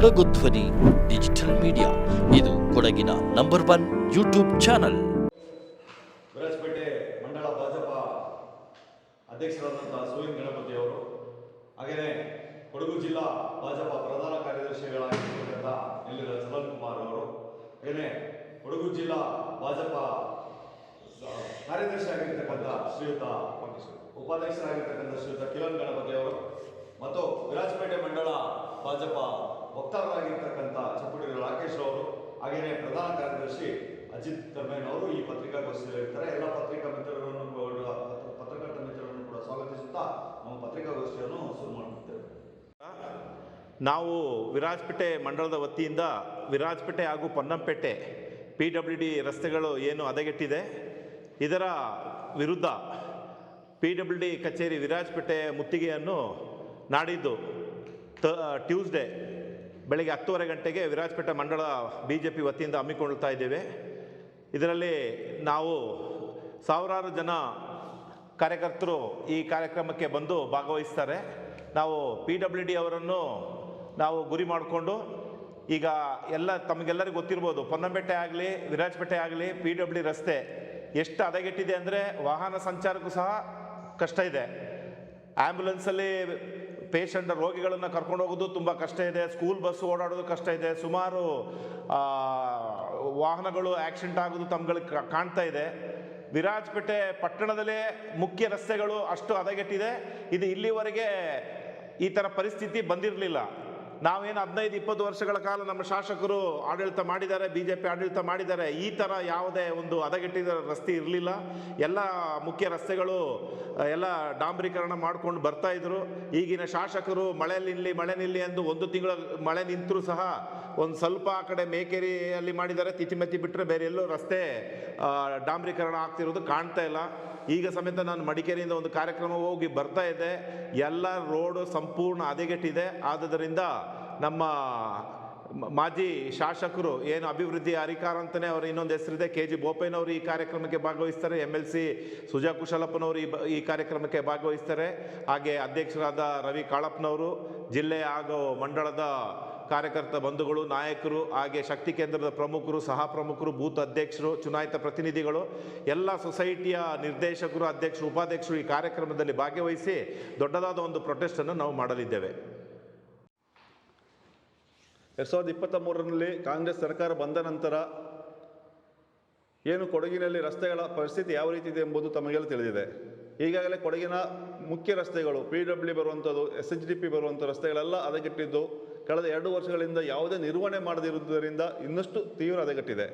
ಕೊಡಗು ಧ್ವನಿ digital media ಇದು ಕೊಡಗಿನ number one YouTube channel Virajpet ಮಂಡಳ ಭಾಜಪ ಅಧ್ಯಕ್ಷರಾದಂತಹ ಸುವಿನ್ ಗಣಪತಿ ಅವರು ಹಾಗೆಯೇ ಕೊಡಗು ಜಿಲ್ಲಾ ಭಾಜಪ ಪ್ರಧಾನ ಕಾರ್ಯದರ್ಶಿಗಳಾಗಿರ್ತಕ್ಕಂಥ ಎಲ್ಲಿರ ಚಲನ್ ಕುಮಾರ್ ಅವರು ಹಾಗೆಯೇ ಕೊಡಗು ಜಿಲ್ಲಾ ಭಾಜಪ ಕಾರ್ಯದರ್ಶಿ ಆಗಿರ್ತಕ್ಕಂಥ ಶ್ರೀಯುತ ಉಪಾಧ್ಯಕ್ಷರಾಗಿರ್ತಕ್ಕಂಥ ಶ್ರೀಯುತ ಕಿರಣ್ ಗಣಪತಿ ಅವರು, ಮತ್ತು ವಿರಾಜಪೇಟೆ ಮಂಡಳ ಭಾಜಪ ವಕ್ತಾರರಾಗಿರ್ತಕ್ಕಂಥ ಚಪ್ಪಡಿ ರಾಕೇಶ್ ಅವರು ಹಾಗೆಯೇ ಪ್ರಧಾನ ಕಾರ್ಯದರ್ಶಿ ಅಜಿತ್ ಕರ್ಮೇನ್ ಅವರು ಈ ಪತ್ರಿಕಾಗೋಷ್ಠಿಯಲ್ಲಿರ್ತಾರೆ ಎಲ್ಲ ಪತ್ರಿಕಾ ಮಿತ್ರರನ್ನು ಪತ್ರಕರ್ತ ಮಿತ್ರರನ್ನು ಕೂಡ ಸ್ವಾಗತಿಸುತ್ತಾ ನಮ್ಮ ಪತ್ರಿಕಾಗೋಷ್ಠಿಯನ್ನು ಶುರು ಮಾಡುತ್ತೇವೆ ನಾವು ವಿರಾಜಪೇಟೆ ಮಂಡಲದ ವತಿಯಿಂದ ವಿರಾಜಪೇಟೆ ಹಾಗೂ ಪೊನ್ನಂಪೇಟೆ ಪಿ ಡಬ್ಲ್ಯೂ ಡಿ ರಸ್ತೆಗಳು ಏನು ಹದಗೆಟ್ಟಿದೆ, ಇದರ ವಿರುದ್ಧ ಪಿ ಡಬ್ಲ್ಯೂ ಡಿ ಕಚೇರಿ ವಿರಾಜಪೇಟೆ ಮುತ್ತಿಗೆಯನ್ನು ನಾಡಿದ್ದು ಟ್ಯೂಸ್ಡೇ ಬೆಳಗ್ಗೆ ಹತ್ತುವರೆ ಗಂಟೆಗೆ ವಿರಾಜಪೇಟೆ ಮಂಡಳ ಬಿ ಜೆ ಪಿ ವತಿಯಿಂದ ಹಮ್ಮಿಕೊಳ್ತಾ ಇದ್ದೇವೆ. ಇದರಲ್ಲಿ ನಾವು ಸಾವಿರಾರು ಜನ ಕಾರ್ಯಕರ್ತರು ಈ ಕಾರ್ಯಕ್ರಮಕ್ಕೆ ಬಂದು ಭಾಗವಹಿಸ್ತಾರೆ. ನಾವು ಪಿ ಡಬ್ಲ್ಯೂ ಡಿ ಅವರನ್ನು ನಾವು ಗುರಿ ಮಾಡಿಕೊಂಡು ಈಗ ಎಲ್ಲ ತಮಗೆಲ್ಲರಿಗೂ ಗೊತ್ತಿರ್ಬೋದು ಪೊನ್ನಂಪೇಟೆ ಆಗಲಿ, ವಿರಾಜಪೇಟೆ ಆಗಲಿ, ಪಿ ಡಬ್ಲ್ಯೂ ರಸ್ತೆ ಎಷ್ಟು ಹದಗೆಟ್ಟಿದೆ ಅಂದರೆ ವಾಹನ ಸಂಚಾರಕ್ಕೂ ಸಹ ಕಷ್ಟ ಇದೆ. ಆ್ಯಂಬುಲೆನ್ಸಲ್ಲಿ ಪೇಷಂಟ್ ರೋಗಿಗಳನ್ನು ಕರ್ಕೊಂಡು ಹೋಗೋದು ತುಂಬ ಕಷ್ಟ ಇದೆ. ಸ್ಕೂಲ್ ಬಸ್ ಓಡಾಡೋದು ಕಷ್ಟ ಇದೆ. ಸುಮಾರು ವಾಹನಗಳು ಆಕ್ಸಿಡೆಂಟ್ ಆಗೋದು ತಮ್ಗಳಿಗೆ ಕಾಣ್ತಾ ಇದೆ. ವಿರಾಜಪೇಟೆ ಪಟ್ಟಣದಲ್ಲೇ ಮುಖ್ಯ ರಸ್ತೆಗಳು ಅಷ್ಟು ಹದಗೆಟ್ಟಿದೆ. ಇದು ಇಲ್ಲಿವರೆಗೆ ಈ ಥರ ಪರಿಸ್ಥಿತಿ ಬಂದಿರಲಿಲ್ಲ. ನಾವೇನು ಹದಿನೈದು, ಇಪ್ಪತ್ತು ವರ್ಷಗಳ ಕಾಲ ನಮ್ಮ ಶಾಸಕರು ಆಡಳಿತ ಮಾಡಿದ್ದಾರೆ ಬಿ ಜೆ ಪಿ ಆಡಳಿತ ಮಾಡಿದ್ದಾರೆ. ಈ ಥರ ಯಾವುದೇ ಒಂದು ಹದಗೆಟ್ಟಿದ ರಸ್ತೆ ಇರಲಿಲ್ಲ. ಎಲ್ಲ ಮುಖ್ಯ ರಸ್ತೆಗಳು, ಎಲ್ಲ ಡಾಂಬರೀಕರಣ ಮಾಡ್ಕೊಂಡು ಬರ್ತಾ ಇದ್ರು. ಈಗಿನ ಶಾಸಕರು ಮಳೆ ನಿಲ್ಲಿ ಮಳೆ ನಿಲ್ಲಿ ಎಂದು ಒಂದು ತಿಂಗಳ ಮಳೆ ನಿಂತರೂ ಸಹ ಒಂದು ಸ್ವಲ್ಪ ಆ ಕಡೆ ಮೇಕೆರಿಯಲ್ಲಿ ಮಾಡಿದ್ದಾರೆ ತಿಥಿಮತಿ ಬಿಟ್ಟರೆ ಬೇರೆ ಎಲ್ಲೂ ರಸ್ತೆ ಡಾಂಬ್ರೀಕರಣ ಆಗ್ತಿರೋದು ಕಾಣ್ತಾ ಇಲ್ಲ. ಈಗ ಸಮೇತ ನಾನು ಮಡಿಕೇರಿಯಿಂದ ಒಂದು ಕಾರ್ಯಕ್ರಮ ಹೋಗಿ ಬರ್ತಾ ಇದ್ದೆ ಎಲ್ಲ ರೋಡು ಸಂಪೂರ್ಣ ಹದಗೆಟ್ಟಿದೆ. ಆದುದರಿಂದ ನಮ್ಮ ಮಾಜಿ ಶಾಸಕರು ಏನು ಅಭಿವೃದ್ಧಿ ಅಧಿಕಾರ ಅಂತಲೇ ಅವರು ಇನ್ನೊಂದು ಹೆಸರಿದೆ. ಕೆ ಜಿ ಬೋಪಯ್ಯನವರು ಈ ಕಾರ್ಯಕ್ರಮಕ್ಕೆ ಭಾಗವಹಿಸ್ತಾರೆ. ಎಂ ಎಲ್ ಸಿ ಸುಜಾ ಕುಶಲಪ್ಪನವರು ಈ ಈ ಕಾರ್ಯಕ್ರಮಕ್ಕೆ ಭಾಗವಹಿಸ್ತಾರೆ. ಹಾಗೆ ಅಧ್ಯಕ್ಷರಾದ ರವಿ ಕಾಳಪ್ಪನವರು, ಜಿಲ್ಲೆ ಹಾಗೂ ಮಂಡಳದ ಕಾರ್ಯಕರ್ತ ಬಂಧುಗಳು, ನಾಯಕರು ಹಾಗೆ ಶಕ್ತಿ ಕೇಂದ್ರದ ಪ್ರಮುಖರು, ಸಹ ಪ್ರಮುಖರು, ಬೂತ್ ಅಧ್ಯಕ್ಷರು, ಚುನಾಯಿತ ಪ್ರತಿನಿಧಿಗಳು, ಎಲ್ಲ ಸೊಸೈಟಿಯ ನಿರ್ದೇಶಕರು, ಅಧ್ಯಕ್ಷರು, ಉಪಾಧ್ಯಕ್ಷರು ಈ ಕಾರ್ಯಕ್ರಮದಲ್ಲಿ ಭಾಗವಹಿಸಿ ದೊಡ್ಡದಾದ ಒಂದು ಪ್ರೊಟೆಸ್ಟನ್ನು ನಾವು ಮಾಡಲಿದ್ದೇವೆ. ಎರಡು ಸಾವಿರದ ಇಪ್ಪತ್ತ ಮೂರರಲ್ಲಿ ಕಾಂಗ್ರೆಸ್ ಸರ್ಕಾರ ಬಂದ ನಂತರ ಏನು ಕೊಡಗಿನಲ್ಲಿ ರಸ್ತೆಗಳ ಪರಿಸ್ಥಿತಿ ಯಾವ ರೀತಿ ಇದೆ ಎಂಬುದು ತಮಗೆಲ್ಲ ತಿಳಿದಿದೆ. ಈಗಾಗಲೇ ಕೊಡಗಿನ ಮುಖ್ಯ ರಸ್ತೆಗಳು ಪಿ ಡಬ್ಲ್ಯೂ ಬರುವಂಥದ್ದು ಎಸ್ ಎಚ್ ಡಿ ಪಿ ಬರುವಂಥ ರಸ್ತೆಗಳೆಲ್ಲ ಹದಗೆಟ್ಟಿದ್ದು ಕಳೆದ ಎರಡು ವರ್ಷಗಳಿಂದ ಯಾವುದೇ ನಿರ್ವಹಣೆ ಮಾಡದಿರುವುದರಿಂದ ಇನ್ನಷ್ಟು ತೀವ್ರ ಹದಗೆಟ್ಟಿದೆ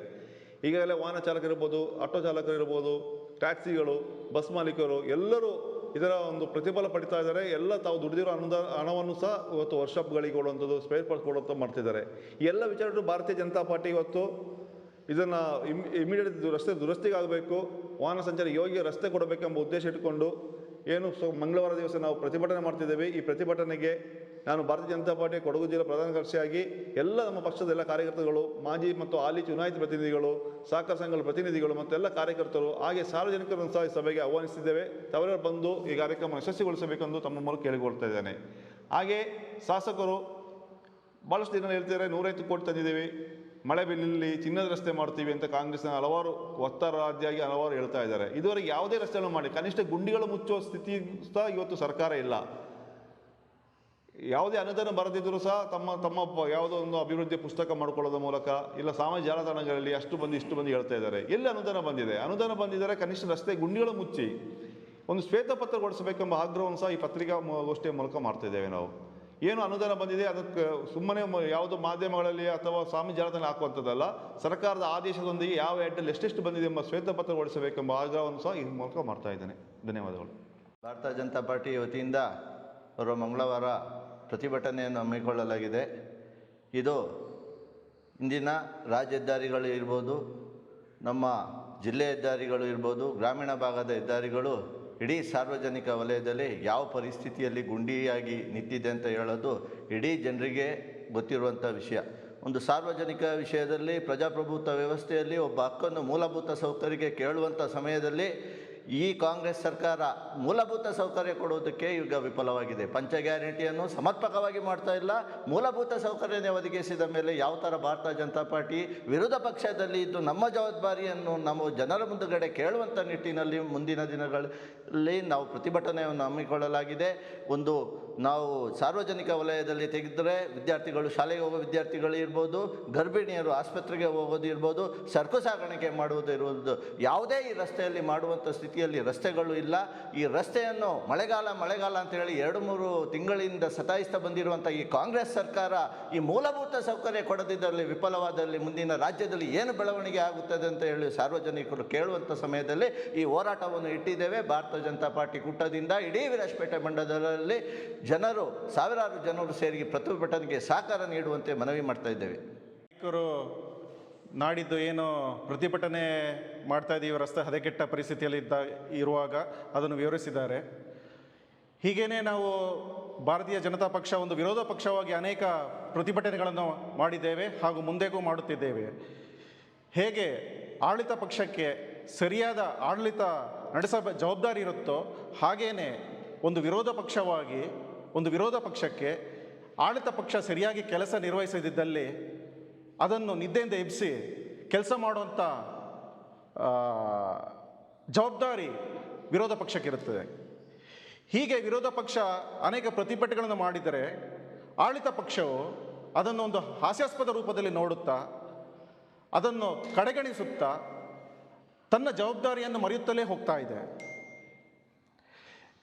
ಈಗಾಗಲೇ ವಾಹನ ಚಾಲಕರಿರ್ಬೋದು, ಆಟೋ ಚಾಲಕರಿರ್ಬೋದು, ಟ್ಯಾಕ್ಸಿಗಳು, ಬಸ್ ಮಾಲೀಕರು ಎಲ್ಲರೂ ಇದರ ಒಂದು ಪ್ರತಿಫಲ ಪಡಿತಾ ಇದ್ದಾರೆ. ಎಲ್ಲ ತಾವು ದುಡಿದಿರೋ ಅನುದಾನ ಹಣವನ್ನು ಸಹ ಇವತ್ತು ವರ್ಕ್ಶಾಪ್ಗಳಿಗೆ ಕೊಡುವಂಥದ್ದು ಸ್ಪೇರ್ ಪಾರ್ಟ್ಸ್ ಕೊಡುವಂಥ ಮಾಡ್ತಿದ್ದಾರೆ. ಎಲ್ಲ ವಿಚಾರಗಳು ಭಾರತೀಯ ಜನತಾ ಪಾರ್ಟಿ ಇವತ್ತು ಇದನ್ನು ಇಮ್ ಇಮಿಡಿಯೇಟ್ ರಸ್ತೆ ದುರಸ್ತಿಗಾಗಬೇಕು. ವಾಹನ ಸಂಚಾರ ಯೋಗ್ಯ ರಸ್ತೆ ಕೊಡಬೇಕೆಂಬ ಉದ್ದೇಶ ಇಟ್ಟುಕೊಂಡು, ಏನು ಸೊ, ಮಂಗಳವಾರ ದಿವಸ ನಾವು ಪ್ರತಿಭಟನೆ ಮಾಡ್ತಿದ್ದೇವೆ. ಈ ಪ್ರತಿಭಟನೆಗೆ ನಾನು ಭಾರತೀಯ ಜನತಾ ಪಾರ್ಟಿ ಕೊಡಗು ಜಿಲ್ಲಾ ಪ್ರಧಾನ ಕಾರ್ಯದರ್ಶಿಯಾಗಿ ಎಲ್ಲ ನಮ್ಮ ಪಕ್ಷದ ಎಲ್ಲ ಕಾರ್ಯಕರ್ತರುಗಳು, ಮಾಜಿ ಮತ್ತು ಹಾಲಿ ಚುನಾಯಿತ ಪ್ರತಿನಿಧಿಗಳು, ಸಹಕಾರ ಸಂಘಗಳ ಪ್ರತಿನಿಧಿಗಳು ಮತ್ತು ಎಲ್ಲ ಕಾರ್ಯಕರ್ತರು ಹಾಗೆ ಸಾರ್ವಜನಿಕರನ್ನು ಸಹ ಈ ಸಭೆಗೆ ಆಹ್ವಾನಿಸಿದ್ದೇವೆ. ತವರವರು ಬಂದು ಈ ಕಾರ್ಯಕ್ರಮ ಯಶಸ್ವಿಗೊಳಿಸಬೇಕೆಂದು ತಮ್ಮ ಮೂಲಕ ಕೇಳಿಕೊಳ್ತಾ ಇದ್ದೇನೆ. ಹಾಗೆ ಶಾಸಕರು ಭಾಳಷ್ಟು ದಿನ ಹೇಳ್ತಿದ್ದಾರೆ, ನೂರೈವತ್ತು ಕೋಟಿ ತಂದಿದ್ದೀವಿ, ಮಳೆ ಬಿಲ್ಲಿ ಚಿನ್ನದ ರಸ್ತೆ ಮಾಡ್ತೀವಿ ಅಂತ ಕಾಂಗ್ರೆಸ್ನ ಹಲವಾರು ವಕ್ತಾರಾದಿಯಾಗಿ ಹಲವಾರು ಹೇಳ್ತಾ ಇದ್ದಾರೆ. ಇದುವರೆಗೆ ಯಾವುದೇ ರಸ್ತೆಗಳನ್ನು ಮಾಡಿ ಕನಿಷ್ಠ ಗುಂಡಿಗಳು ಮುಚ್ಚುವ ಸ್ಥಿತಿ ಸಹ ಇವತ್ತು ಸರ್ಕಾರ ಇಲ್ಲ. ಯಾವುದೇ ಅನುದಾನ ಬರದಿದ್ದರೂ ಸಹ ತಮ್ಮ ತಮ್ಮ ಯಾವುದೋ ಒಂದು ಅಭಿವೃದ್ಧಿ ಪುಸ್ತಕ ಮಾಡಿಕೊಳ್ಳೋದ ಮೂಲಕ ಇಲ್ಲ ಸಾಮಾಜಿಕ ಜಾಲತಾಣಗಳಲ್ಲಿ ಅಷ್ಟು ಬಂದು ಇಷ್ಟು ಬಂದು ಹೇಳ್ತಾ ಇದ್ದಾರೆ. ಎಲ್ಲಿ ಅನುದಾನ ಬಂದಿದೆ? ಅನುದಾನ ಬಂದಿದ್ದಾರೆ ಕನಿಷ್ಠ ರಸ್ತೆ ಗುಂಡಿಗಳು ಮುಚ್ಚಿ ಒಂದು ಶ್ವೇತಪತ್ರ ಪತ್ರಗೊಳಿಸಬೇಕೆಂಬ ಆಗ್ರಹವನ್ನು ಸಹ ಈ ಪತ್ರಿಕಾ ಮ- ಗೋಷ್ಠಿಯ ಮೂಲಕ ಮಾಡ್ತಿದ್ದೇವೆ ನಾವು. ಏನು ಅನುದಾನ ಬಂದಿದೆ ಅದಕ್ಕೆ ಸುಮ್ಮನೆ ಯಾವುದೋ ಮಾಧ್ಯಮಗಳಲ್ಲಿ ಅಥವಾ ಸ್ವಾಮಿ ಜಾಲತಾಣ ಹಾಕುವಂಥದ್ದಲ್ಲ, ಸರ್ಕಾರದ ಆದೇಶದೊಂದಿಗೆ ಯಾವ ಹೆಡ್ಡಲ್ಲಿ ಎಷ್ಟೆಷ್ಟು ಬಂದಿದೆ ಎಂಬ ಶ್ವೇತ ಪತ್ರಗೊಳಿಸಬೇಕೆಂಬ ಆಗ್ರಹವನ್ನು ಸಹ ಈ ಮೂಲಕ ಮಾಡ್ತಾ ಇದ್ದೇನೆ. ಧನ್ಯವಾದಗಳು. ಭಾರತೀಯ ಜನತಾ ಪಾರ್ಟಿ ವತಿಯಿಂದ ಬರುವ ಮಂಗಳವಾರ ಪ್ರತಿಭಟನೆಯನ್ನು ಹಮ್ಮಿಕೊಳ್ಳಲಾಗಿದೆ. ಇದು ಇಂದಿನ ರಾಜ್ಯ ಹೆದ್ದಾರಿಗಳು ಇರ್ಬೋದು, ನಮ್ಮ ಜಿಲ್ಲೆ ಹೆದ್ದಾರಿಗಳು ಇರ್ಬೋದು, ಗ್ರಾಮೀಣ ಭಾಗದ ಹೆದ್ದಾರಿಗಳು ಇಡೀ ಸಾರ್ವಜನಿಕ ವಲಯದಲ್ಲಿ ಯಾವ ಪರಿಸ್ಥಿತಿಯಲ್ಲಿ ಗುಂಡಿಯಾಗಿ ನಿಂತಿದೆ ಅಂತ ಹೇಳೋದು ಇಡೀ ಜನರಿಗೆ ಗೊತ್ತಿರುವಂಥ ವಿಷಯ. ಒಂದು ಸಾರ್ವಜನಿಕ ವಿಷಯದಲ್ಲಿ, ಪ್ರಜಾಪ್ರಭುತ್ವ ವ್ಯವಸ್ಥೆಯಲ್ಲಿ ಒಬ್ಬ ಹಕ್ಕನ್ನು ಮೂಲಭೂತ ಸೌಕರ್ಯಕ್ಕೆ ಕೇಳುವಂಥ ಸಮಯದಲ್ಲಿ ಈ ಕಾಂಗ್ರೆಸ್ ಸರ್ಕಾರ ಮೂಲಭೂತ ಸೌಕರ್ಯ ಕೊಡುವುದಕ್ಕೆ ಈಗ ವಿಫಲವಾಗಿದೆ. ಪಂಚ ಗ್ಯಾರಂಟಿಯನ್ನು ಸಮರ್ಪಕವಾಗಿ ಮಾಡ್ತಾ ಇಲ್ಲ. ಮೂಲಭೂತ ಸೌಕರ್ಯನೇ ಒದಗಿಸಿದ ಮೇಲೆ ಯಾವ ಥರ ಭಾರತೀಯ ಜನತಾ ಪಾರ್ಟಿ ವಿರೋಧ ಪಕ್ಷದಲ್ಲಿ ಇದ್ದು ನಮ್ಮ ಜವಾಬ್ದಾರಿಯನ್ನು ನಮ್ಮ ಜನರ ಮುಂದುಗಡೆ ಕೇಳುವಂಥ ನಿಟ್ಟಿನಲ್ಲಿ ಮುಂದಿನ ದಿನಗಳಲ್ಲಿ ನಾವು ಪ್ರತಿಭಟನೆಯನ್ನು ಹಮ್ಮಿಕೊಳ್ಳಲಾಗಿದೆ. ಒಂದು ನಾವು ಸಾರ್ವಜನಿಕ ವಲಯದಲ್ಲಿ ತೆಗೆದರೆ ವಿದ್ಯಾರ್ಥಿಗಳು, ಶಾಲೆಗೆ ಹೋಗೋ ವಿದ್ಯಾರ್ಥಿಗಳು ಇರ್ಬೋದು, ಗರ್ಭಿಣಿಯರು ಆಸ್ಪತ್ರೆಗೆ ಹೋಗೋದು ಇರ್ಬೋದು ಸರಕು ಸಾಗಾಣಿಕೆ ಮಾಡುವುದು ಇರುವುದು. ಯಾವುದೇ ಈ ರಸ್ತೆಯಲ್ಲಿ ಮಾಡುವಂಥ ಸ್ಥಿತಿಯಲ್ಲಿ ರಸ್ತೆಗಳು ಇಲ್ಲ. ಈ ರಸ್ತೆಯನ್ನು ಮಳೆಗಾಲ ಮಳೆಗಾಲ ಅಂತ ಹೇಳಿ ಎರಡು, ಮೂರು ತಿಂಗಳಿಂದ ಸತಾಯಿಸ್ತಾ ಬಂದಿರುವಂಥ ಈ ಕಾಂಗ್ರೆಸ್ ಸರ್ಕಾರ ಈ ಮೂಲಭೂತ ಸೌಕರ್ಯ ಕೊಡದಿದ್ದಲ್ಲಿ ವಿಫಲವಾದಲ್ಲಿ ಮುಂದಿನ ರಾಜ್ಯದಲ್ಲಿ ಏನು ಬೆಳವಣಿಗೆ ಆಗುತ್ತದೆ ಅಂತ ಹೇಳಿ ಸಾರ್ವಜನಿಕರು ಕೇಳುವಂಥ ಸಮಯದಲ್ಲಿ ಈ ಹೋರಾಟವನ್ನು ಇಟ್ಟಿದ್ದೇವೆ. ಭಾರತೀಯ ಜನತಾ ಪಾರ್ಟಿ ಕೂಟದಿಂದ ಇಡೀ ವಿರಾಜಪೇಟೆ ಮಂಡಲದಲ್ಲಿ ಜನರು, ಸಾವಿರಾರು ಜನರು ಸೇರಿ ಪ್ರತಿಭಟನೆಗೆ ಸಹಕಾರ ನೀಡುವಂತೆ ಮನವಿ ಮಾಡ್ತಾ ಇದ್ದೇವೆ. ನಾಡಿದ್ದು ಏನು ಪ್ರತಿಭಟನೆ ಮಾಡ್ತಾ ಇದ್ದೀವಿ ರಸ್ತೆ ಹದಗೆಟ್ಟ ಪರಿಸ್ಥಿತಿಯಲ್ಲಿ ಇದ್ದ, ಇರುವಾಗ ಅದನ್ನು ವಿವರಿಸಿದ್ದಾರೆ. ಹೀಗೇನೆ ನಾವು ಭಾರತೀಯ ಜನತಾ ಪಕ್ಷ ಒಂದು ವಿರೋಧ ಪಕ್ಷವಾಗಿ ಅನೇಕ ಪ್ರತಿಭಟನೆಗಳನ್ನು ಮಾಡಿದ್ದೇವೆ ಹಾಗೂ ಮುಂದೆಗೂ ಮಾಡುತ್ತಿದ್ದೇವೆ. ಹೇಗೆ ಆಡಳಿತ ಪಕ್ಷಕ್ಕೆ ಸರಿಯಾದ ಆಡಳಿತ ನಡೆಸ ಜವಾಬ್ದಾರಿ ಇರುತ್ತೋ ಹಾಗೇ ಒಂದು ವಿರೋಧ ಪಕ್ಷವಾಗಿ ಒಂದು ವಿರೋಧ ಪಕ್ಷಕ್ಕೆ ಆಡಳಿತ ಪಕ್ಷ ಸರಿಯಾಗಿ ಕೆಲಸ ನಿರ್ವಹಿಸದಿದ್ದಲ್ಲಿ ಅದನ್ನು ನಿದ್ದೆಯಿಂದ ಎಬ್ಬಿಸಿ ಕೆಲಸ ಮಾಡುವಂಥ ಜವಾಬ್ದಾರಿ ವಿರೋಧ ಪಕ್ಷಕ್ಕಿರುತ್ತದೆ. ಹೀಗೆ ವಿರೋಧ ಪಕ್ಷ ಅನೇಕ ಪ್ರತಿಭಟನೆಗಳನ್ನು ಮಾಡಿದರೆ ಆಡಳಿತ ಪಕ್ಷವು ಅದನ್ನು ಒಂದು ಹಾಸ್ಯಾಸ್ಪದ ರೂಪದಲ್ಲಿ ನೋಡುತ್ತಾ, ಅದನ್ನು ಕಡೆಗಣಿಸುತ್ತಾ ತನ್ನ ಜವಾಬ್ದಾರಿಯನ್ನು ಮರೆಯುತ್ತಲೇ ಹೋಗ್ತಾ ಇದೆ.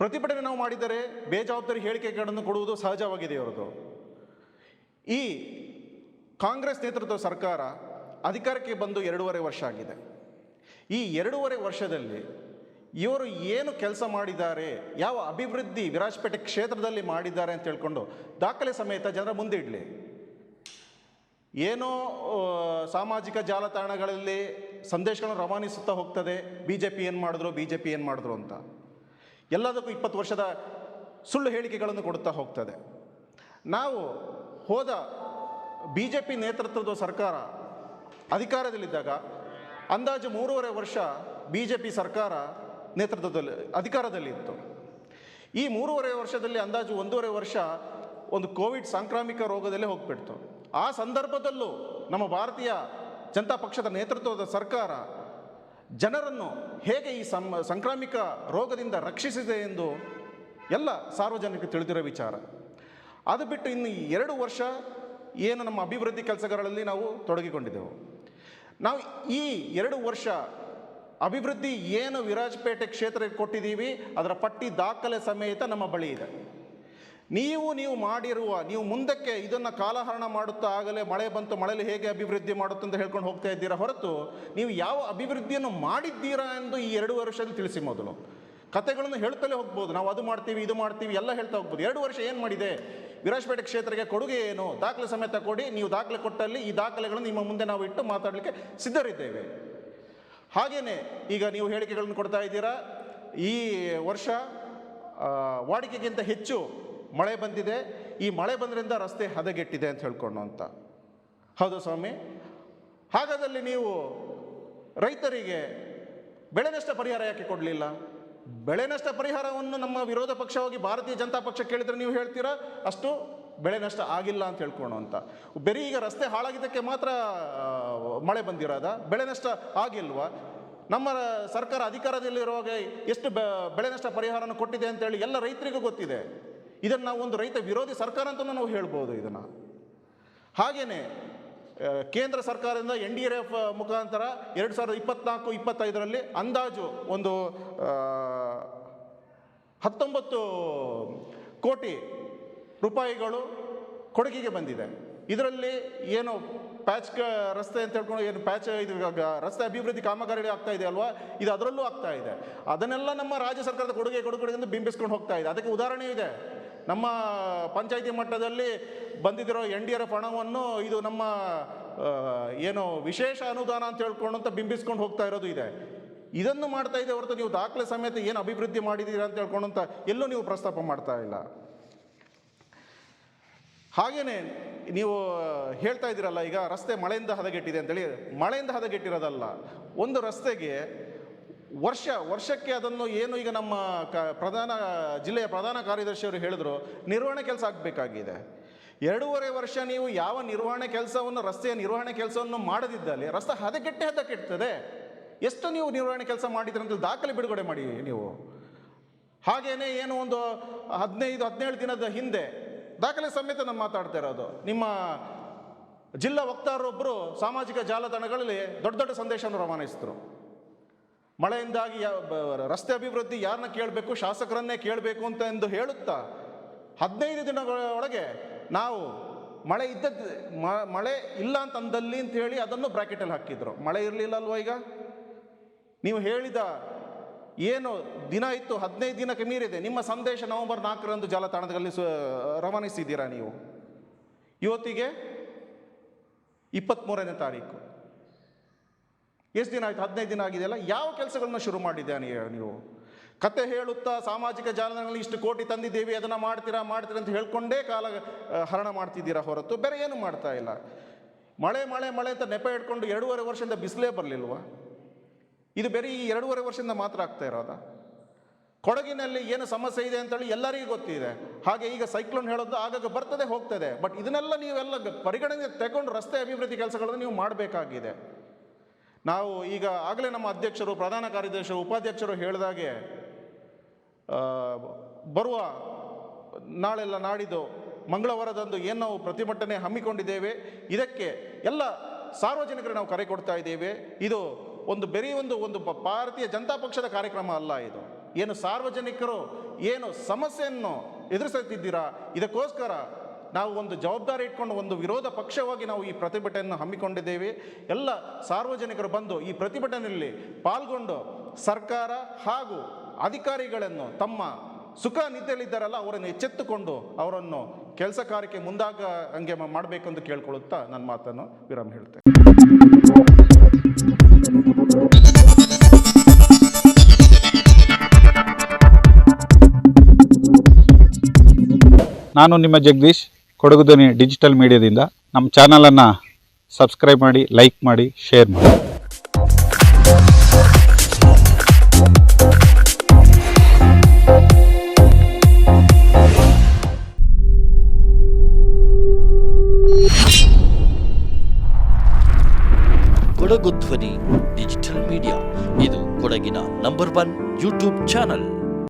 ಪ್ರತಿಭಟನೆ ನಾವು ಮಾಡಿದರೆ ಬೇಜವಾಬ್ದಾರಿ ಹೇಳಿಕೆಗಳನ್ನು ಕೊಡುವುದು ಸಹಜವಾಗಿದೆ ಅವರದು ಈ ಕಾಂಗ್ರೆಸ್ ನೇತೃತ್ವದ ಸರ್ಕಾರ ಅಧಿಕಾರಕ್ಕೆ ಬಂದು ಎರಡೂವರೆ ವರ್ಷ ಆಗಿದೆ. ಈ ಎರಡೂವರೆ ವರ್ಷದಲ್ಲಿ ಇವರು ಏನು ಕೆಲಸ ಮಾಡಿದ್ದಾರೆ, ಯಾವ ಅಭಿವೃದ್ಧಿ ವಿರಾಜಪೇಟೆ ಕ್ಷೇತ್ರದಲ್ಲಿ ಮಾಡಿದ್ದಾರೆ ಅಂತ ಹೇಳ್ಕೊಂಡು ದಾಖಲೆ ಸಮೇತ ಜನರ ಮುಂದೆ ಇಡಲಿ. ಏನೋ ಸಾಮಾಜಿಕ ಜಾಲತಾಣಗಳಲ್ಲಿ ಸಂದೇಶಗಳನ್ನು ರವಾನಿಸುತ್ತಾ ಹೋಗ್ತದೆ ಬಿ ಜೆ ಪಿ ಏನು ಮಾಡಿದ್ರು ಬಿ ಜೆ ಪಿ ಏನು ಮಾಡಿದ್ರು ಅಂತ. ಎಲ್ಲದಕ್ಕೂ ಇಪ್ಪತ್ತು ವರ್ಷದ ಸುಳ್ಳು ಹೇಳಿಕೆಗಳನ್ನು ಕೊಡುತ್ತಾ ಹೋಗ್ತದೆ. ನಾವು ಹೋದ ಬಿ ಜೆ ಪಿ ನೇತೃತ್ವದ ಸರ್ಕಾರ ಅಧಿಕಾರದಲ್ಲಿದ್ದಾಗ ಅಂದಾಜು ಮೂರುವರೆ ವರ್ಷ ಬಿ ಜೆ ಪಿ ಸರ್ಕಾರ ನೇತೃತ್ವದಲ್ಲಿ ಅಧಿಕಾರದಲ್ಲಿತ್ತು ಈ ಮೂರುವರೆ ವರ್ಷದಲ್ಲಿ ಅಂದಾಜು ಒಂದೂವರೆ ವರ್ಷ ಒಂದು ಕೋವಿಡ್ ಸಾಂಕ್ರಾಮಿಕ ರೋಗದಲ್ಲೇ ಹೋಗ್ಬಿಡ್ತು. ಆ ಸಂದರ್ಭದಲ್ಲೂ ನಮ್ಮ ಭಾರತೀಯ ಜನತಾ ಪಕ್ಷದ ನೇತೃತ್ವದ ಸರ್ಕಾರ ಜನರನ್ನು ಹೇಗೆ ಈ ಸಂ, ಸಾಂಕ್ರಾಮಿಕ ರೋಗದಿಂದ ರಕ್ಷಿಸಿದೆ ಎಂದು ಎಲ್ಲ ಸಾರ್ವಜನಿಕರು ತಿಳಿದಿರೋ ವಿಚಾರ. ಅದು ಬಿಟ್ಟು ಇನ್ನು ಎರಡು ವರ್ಷ ಏನು ನಮ್ಮ ಅಭಿವೃದ್ಧಿ ಕೆಲಸಗಳಲ್ಲಿ ನಾವು ತೊಡಗಿಕೊಂಡಿದ್ದೆವು. ನಾವು ಈ ಎರಡು ವರ್ಷ ಅಭಿವೃದ್ಧಿ ಏನು ವಿರಾಜಪೇಟೆ ಕ್ಷೇತ್ರಕ್ಕೆ ಕೊಟ್ಟಿದ್ದೀವಿ, ಅದರ ಪಟ್ಟಿ ದಾಖಲೆ ಸಮೇತ ನಮ್ಮ ಬಳಿ ಇದೆ. ನೀವು ನೀವು ಮಾಡಿರುವ, ನೀವು ಮುಂದಕ್ಕೆ ಇದನ್ನು ಕಾಲಹರಣ ಮಾಡುತ್ತಾ ಆಗಲೇ ಮಳೆ ಬಂತು, ಮಳೆಯಲ್ಲಿ ಹೇಗೆ ಅಭಿವೃದ್ಧಿ ಮಾಡುತ್ತೆ ಅಂತ ಹೇಳ್ಕೊಂಡು ಹೋಗ್ತಾ ಇದ್ದೀರಾ ಹೊರತು ನೀವು ಯಾವ ಅಭಿವೃದ್ಧಿಯನ್ನು ಮಾಡಿದ್ದೀರಾ ಎಂದು ಈ ಎರಡು ವರ್ಷದಲ್ಲಿ ತಿಳಿಸಿ ಮೊದಲು. ಕತೆಗಳನ್ನು ಹೇಳ್ತಲೇ ಹೋಗ್ಬೋದು, ನಾವು ಅದು ಮಾಡ್ತೀವಿ, ಇದು ಮಾಡ್ತೀವಿ, ಎಲ್ಲ ಹೇಳ್ತಾ ಹೋಗ್ಬೋದು. ಎರಡು ವರ್ಷ ಏನು ಮಾಡಿದೆ? ವಿರಾಜಪೇಟೆ ಕ್ಷೇತ್ರಕ್ಕೆ ಕೊಡುಗೆ ಏನು? ದಾಖಲೆ ಸಮೇತ ಕೊಡಿ, ನೀವು ದಾಖಲೆ ಕೊಟ್ಟಲ್ಲಿ ಈ ದಾಖಲೆಗಳನ್ನು ನಿಮ್ಮ ಮುಂದೆ ನಾವು ಇಟ್ಟು ಮಾತಾಡಲಿಕ್ಕೆ ಸಿದ್ಧರಿದ್ದೇವೆ. ಹಾಗೆಯೇ ಈಗ ನೀವು ಹೇಳಿಕೆಗಳನ್ನು ಕೊಡ್ತಾ ಇದ್ದೀರಾ, ಈ ವರ್ಷ ವಾಡಿಕೆಗಿಂತ ಹೆಚ್ಚು ಮಳೆ ಬಂದಿದೆ, ಈ ಮಳೆ ಬಂದ್ರಿಂದ ರಸ್ತೆ ಹದಗೆಟ್ಟಿದೆ ಅಂತ ಹೇಳ್ಕೊಂಡು ಅಂತ. ಹೌದು ಸ್ವಾಮಿ? ಹಾಗಾದಲ್ಲಿ ನೀವು ರೈತರಿಗೆ ಬೆಳೆ ನಷ್ಟ ಪರಿಹಾರ ಯಾಕೆ ಕೊಡಲಿಲ್ಲ? ಬೆಳೆ ನಷ್ಟ ಪರಿಹಾರವನ್ನು ನಮ್ಮ ವಿರೋಧ ಪಕ್ಷವಾಗಿ ಭಾರತೀಯ ಜನತಾ ಪಕ್ಷ ಕೇಳಿದರೆ ನೀವು ಹೇಳ್ತೀರಾ? ಅಷ್ಟು ಬೆಳೆ ನಷ್ಟ ಆಗಿಲ್ಲ ಅಂತ ಹೇಳ್ಕೊಂಡು ಅಂತ. ಬರೀ ಈಗ ರಸ್ತೆ ಹಾಳಾಗಿದ್ದಕ್ಕೆ ಮಾತ್ರ ಮಳೆ ಬಂದಿರೋದ? ಬೆಳೆ ನಷ್ಟ ಆಗಿಲ್ವಾ? ನಮ್ಮ ಸರ್ಕಾರ ಅಧಿಕಾರದಲ್ಲಿರುವಾಗ ಎಷ್ಟು ಬೆಳೆ ನಷ್ಟ ಪರಿಹಾರನ ಕೊಟ್ಟಿದೆ ಅಂತೇಳಿ ಎಲ್ಲ ರೈತರಿಗೂ ಗೊತ್ತಿದೆ. ಇದನ್ನು ಒಂದು ರೈತ ವಿರೋಧಿ ಸರ್ಕಾರ ಅಂತಲೂ ನಾವು ಹೇಳ್ಬೋದು ಇದನ್ನು. ಹಾಗೆಯೇ ಕೇಂದ್ರ ಸರ್ಕಾರದಿಂದ ಎನ್ ಡಿ ಆರ್ ಎಫ್ ಮುಖಾಂತರ ಎರಡು ಸಾವಿರದ ಇಪ್ಪತ್ನಾಲ್ಕು, ಇಪ್ಪತ್ತೈದರಲ್ಲಿ ಅಂದಾಜು ಒಂದು ಹತ್ತೊಂಬತ್ತು ಕೋಟಿ ರೂಪಾಯಿಗಳು ಕೊಡುಗೆಗೆ ಬಂದಿದೆ. ಇದರಲ್ಲಿ ಏನು ಪ್ಯಾಚ್ ರಸ್ತೆ ಅಂತ ಹೇಳ್ಕೊಂಡು ಏನು ಪ್ಯಾಚ್, ಇದು ರಸ್ತೆ ಅಭಿವೃದ್ಧಿ ಕಾಮಗಾರಿ ಆಗ್ತಾ ಇದೆ ಅಲ್ವಾ? ಇದು ಅದರಲ್ಲೂ ಆಗ್ತಾ ಇದೆ. ಅದನ್ನೆಲ್ಲ ನಮ್ಮ ರಾಜ್ಯ ಸರ್ಕಾರದ ಕೊಡುಗೆ ಕೊಡುಗೆ ಎಂದು ಬಿಂಬಿಸ್ಕೊಂಡು ಹೋಗ್ತಾ ಇದೆ. ಅದಕ್ಕೆ ಉದಾಹರಣೆ ಇದೆ. ನಮ್ಮ ಪಂಚಾಯಿತಿ ಮಟ್ಟದಲ್ಲಿ ಬಂದಿದ್ದಿರೋ ಎನ್ ಡಿ ಆರ್ ಎಫ್ ಹಣವನ್ನು ಇದು ನಮ್ಮ ಏನು ವಿಶೇಷ ಅನುದಾನ ಅಂತ ಹೇಳ್ಕೊಂಡು ಅಂತ ಬಿಂಬಿಸ್ಕೊಂಡು ಹೋಗ್ತಾ ಇರೋದು ಇದೆ. ಇದನ್ನು ಮಾಡ್ತಾ ಇದೆ ಹೊರತು ನೀವು ದಾಖಲೆ ಸಮೇತ ಏನು ಅಭಿವೃದ್ಧಿ ಮಾಡಿದ್ದೀರಾ ಅಂತ ಹೇಳ್ಕೊಂಡು ಅಂತ ಎಲ್ಲೂ ನೀವು ಪ್ರಸ್ತಾಪ ಮಾಡ್ತಾ ಇಲ್ಲ. ಹಾಗೇನೆ ನೀವು ಹೇಳ್ತಾ ಇದ್ದೀರಲ್ಲ, ಈಗ ರಸ್ತೆ ಮಳೆಯಿಂದ ಹದಗೆಟ್ಟಿದೆ ಅಂತೇಳಿ. ಮಳೆಯಿಂದ ಹದಗೆಟ್ಟಿರೋದಲ್ಲ, ಒಂದು ರಸ್ತೆಗೆ ವರ್ಷ, ವರ್ಷಕ್ಕೆ ಅದನ್ನು ಏನು ಈಗ ನಮ್ಮ ಕ, ಪ್ರಧಾನ, ಜಿಲ್ಲೆಯ ಪ್ರಧಾನ ಕಾರ್ಯದರ್ಶಿಯವರು ಹೇಳಿದ್ರು, ನಿರ್ವಹಣೆ ಕೆಲಸ ಆಗಬೇಕಾಗಿದೆ. ಎರಡೂವರೆ ವರ್ಷ ನೀವು ಯಾವ ನಿರ್ವಹಣೆ ಕೆಲಸವನ್ನು, ರಸ್ತೆಯ ನಿರ್ವಹಣೆ ಕೆಲಸವನ್ನು ಮಾಡದಿದ್ದಲ್ಲಿ, ರಸ್ತೆ ಹದಗೆಟ್ಟೆ ಹದಗೆಡ್ತದೆ ಎಷ್ಟು ನೀವು ನಿರ್ವಹಣೆ ಕೆಲಸ ಮಾಡಿದ್ರಂತ ದಾಖಲೆ ಬಿಡುಗಡೆ ಮಾಡಿ ನೀವು. ಹಾಗೇನೆ ಏನು ಒಂದು ಹದಿನೈದು, ಹದಿನೇಳು ದಿನದ ಹಿಂದೆ, ದಾಖಲೆ ಸಮೇತ ನಾನು ಮಾತಾಡ್ತಾ ಇರೋದು. ನಿಮ್ಮ ಜಿಲ್ಲಾ ವಕ್ತಾರರೊಬ್ಬರು ಸಾಮಾಜಿಕ ಜಾಲತಾಣಗಳಲ್ಲಿ ದೊಡ್ಡ ದೊಡ್ಡ ಸಂದೇಶವನ್ನು ರವಾನಿಸಿದ್ರು. ಮಳೆಯಿಂದಾಗಿ ರಸ್ತೆ ಅಭಿವೃದ್ಧಿ ಯಾರನ್ನ ಕೇಳಬೇಕು, ಶಾಸಕರನ್ನೇ ಕೇಳಬೇಕು ಅಂತ ಎಂದು ಹೇಳುತ್ತಾ ಹದಿನೈದು ದಿನಗಳ ಒಳಗೆ ನಾವು ಮಳೆ ಇದ್ದ ಮಳೆ ಇಲ್ಲ ಅಂತಂದಲ್ಲಿ ಅಂತ ಹೇಳಿ ಅದನ್ನು ಬ್ರಾಕೆಟಲ್ಲಿ ಹಾಕಿದ್ರು. ಮಳೆ ಇರಲಿಲ್ಲ ಅಲ್ವಾ ಈಗ? ನೀವು ಹೇಳಿದ ಏನು ದಿನ ಇತ್ತು, ಹದಿನೈದು ದಿನಕ್ಕೆ ಮೀರಿದೆ. ನಿಮ್ಮ ಸಂದೇಶ ನವೆಂಬರ್ ನಾಲ್ಕರಂದು ಜಾಲತಾಣದಲ್ಲಿ ರವಾನಿಸಿದ್ದೀರಾ ನೀವು? ಇವತ್ತಿಗೆ ಇಪ್ಪತ್ತ್ಮೂರನೇ ತಾರೀಕು. ಎಷ್ಟು ದಿನ ಆಯ್ತು? ಹದಿನೈದು ದಿನ ಆಗಿದೆಯಲ್ಲ ಯಾವ ಕೆಲಸಗಳನ್ನ ಶುರು ಮಾಡಿದ್ಯಾ ನೀವು? ಕತೆ ಹೇಳುತ್ತಾ ಸಾಮಾಜಿಕ ಜಾಲತಾಣಗಳಲ್ಲಿ ಇಷ್ಟು ಕೋಟಿ ತಂದಿದ್ದೀವಿ, ಅದನ್ನು ಮಾಡ್ತೀರಾ ಮಾಡ್ತೀರಾ ಅಂತ ಹೇಳ್ಕೊಂಡೇ ಕಾಲ ಹರಣ ಮಾಡ್ತಿದ್ದೀರಾ ಹೊರತು, ಬೇರೆ ಏನು ಮಾಡ್ತಾ ಇಲ್ಲ. ಮಳೆ ಮಳೆ ಮಳೆ ಅಂತ ನೆಪ ಇಟ್ಕೊಂಡು ಎರಡೂವರೆ ವರ್ಷದಿಂದ ಬಿಸಿಲೇ ಬರಲಿಲ್ವಾ? ಇದು ಬೇರೆ ಈ ಎರಡೂವರೆ ವರ್ಷದಿಂದ ಮಾತ್ರ ಆಗ್ತಾ ಇರೋದಾ? ಕೊಡಗಿನಲ್ಲಿ ಏನು ಸಮಸ್ಯೆ ಇದೆ ಅಂತೇಳಿ ಎಲ್ಲರಿಗೂ ಗೊತ್ತಿದೆ. ಹಾಗೆ ಈಗ ಸೈಕ್ಲೋನ್ ಹೇಳೋದು ಆಗಾಗ ಬರ್ತದೆ, ಹೋಗ್ತದೆ. ಬಟ್ ಇದನ್ನೆಲ್ಲ ನೀವೆಲ್ಲ ಪರಿಗಣನೆ ತಗೊಂಡು ರಸ್ತೆ ಅಭಿವೃದ್ಧಿ ಕೆಲಸಗಳನ್ನು ನೀವು ಮಾಡಬೇಕಾಗಿದೆ. ನಾವು ಈಗ ಆಗಲೇ ನಮ್ಮ ಅಧ್ಯಕ್ಷರು, ಪ್ರಧಾನ ಕಾರ್ಯದರ್ಶಿ, ಉಪಾಧ್ಯಕ್ಷರು ಹೇಳಿದಾಗೆ ಬರುವ ನಾಳೆಲ್ಲ ನಾಡಿದ್ದು ಮಂಗಳವಾರದಂದು ಏನು ನಾವು ಪ್ರತಿಭಟನೆ ಹಮ್ಮಿಕೊಂಡಿದ್ದೇವೆ, ಇದಕ್ಕೆ ಎಲ್ಲ ಸಾರ್ವಜನಿಕರು ನಾವು ಕರೆ ಕೊಡ್ತಾ ಇದ್ದೇವೆ. ಇದು ಒಂದು ಬೆರಿ ಒಂದು ಒಂದು ಭಾರತೀಯ ಜನತಾ ಪಕ್ಷದ ಕಾರ್ಯಕ್ರಮ ಅಲ್ಲ ಇದು. ಏನು ಸಾರ್ವಜನಿಕರು ಏನು ಸಮಸ್ಯೆಯನ್ನು ಎದುರಿಸುತ್ತಿದ್ದೀರಾ, ಇದಕ್ಕೋಸ್ಕರ ನಾವು ಒಂದು ಜವಾಬ್ದಾರಿ ಇಟ್ಕೊಂಡು ಒಂದು ವಿರೋಧ ಪಕ್ಷವಾಗಿ ನಾವು ಈ ಪ್ರತಿಭಟನೆಯನ್ನು ಹಮ್ಮಿಕೊಂಡಿದ್ದೇವೆ. ಎಲ್ಲ ಸಾರ್ವಜನಿಕರು ಬಂದು ಈ ಪ್ರತಿಭಟನೆಯಲ್ಲಿ ಪಾಲ್ಗೊಂಡು ಸರ್ಕಾರ ಹಾಗೂ ಅಧಿಕಾರಿಗಳನ್ನು ತಮ್ಮ ಸುಖ ನಿದ್ದೆಯಲ್ಲಿದ್ದಾರಲ್ಲ ಅವರನ್ನು ಎಚ್ಚೆತ್ತುಕೊಂಡು ಅವರನ್ನು ಕೆಲಸ ಕಾರ್ಯಕ್ಕೆ ಮುಂದಾಗ ಹಂಗೆ ಮಾಡಬೇಕು ಅಂತ ಕೇಳ್ಕೊಳ್ಳುತ್ತಾ ನನ್ನ ಮಾತನ್ನು ವಿರಾಮ ಹೇಳ್ತೇನೆ ನಾನು ನಿಮ್ಮ ಜಗದೀಶ್. ಕೊಡಗು ಧ್ವನಿ ಡಿಜಿಟಲ್ ಮೀಡಿಯಾದಿಂದ ನಮ್ಮ ಚಾನಲನ್ನು ಸಬ್ಸ್ಕ್ರೈಬ್ ಮಾಡಿ ಲೈಕ್ ಮಾಡಿ ಶೇರ್ ಮಾಡಿ. ಕೊಡಗು ಧ್ವನಿ ಡಿಜಿಟಲ್ ಮೀಡಿಯಾ ಇದು ಕೊಡಗಿನ ನಂಬರ್ ಒನ್ ಯೂಟ್ಯೂಬ್ ಚಾನಲ್